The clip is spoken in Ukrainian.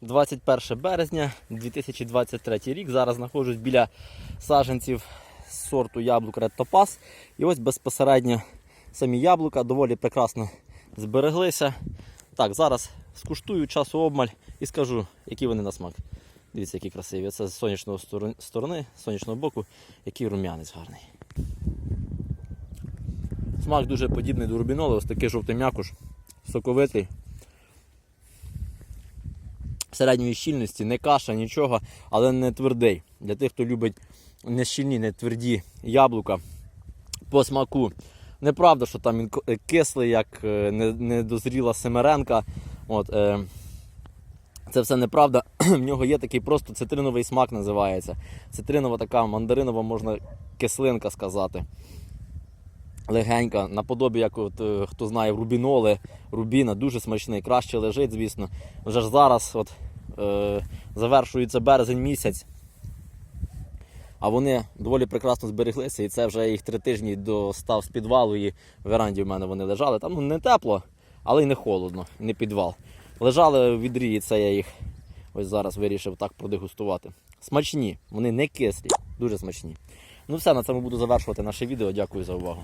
21 березня 2023 рік. Зараз знаходжусь біля саджанців сорту яблук Red Topaz. І ось безпосередньо самі яблука доволі прекрасно збереглися. Так, зараз скуштую часу обмаль і скажу, які вони на смак. Дивіться, які красиві. Це з сонячної сторони, з сонячного боку, який рум'янець гарний. Смак дуже подібний до рубіноли, ось такий жовтий м'якуш, соковитий. Середньої щільності, не каша, нічого, але не твердий. Для тих, хто любить не щільні, не тверді яблука по смаку. Неправда, що там він е, кислий, як е, недозріла семеренка. От, е, це все неправда. В нього є такий просто цитриновий смак називається. Цитринова така мандаринова, можна кислинка сказати. Легенька, наподобі, як от, е, хто знає, рубіноли, рубіна, дуже смачний, краще лежить, звісно. Вже ж зараз от, е, завершується березень місяць, а вони доволі прекрасно збереглися, і це вже їх три тижні достав з підвалу, і в веранді в мене вони лежали. Там ну, не тепло, але й не холодно, не підвал. Лежали в відрі, і це я їх ось зараз вирішив так продегустувати. Смачні, вони не кислі, дуже смачні. Ну все, на цьому буду завершувати наше відео. Дякую за увагу.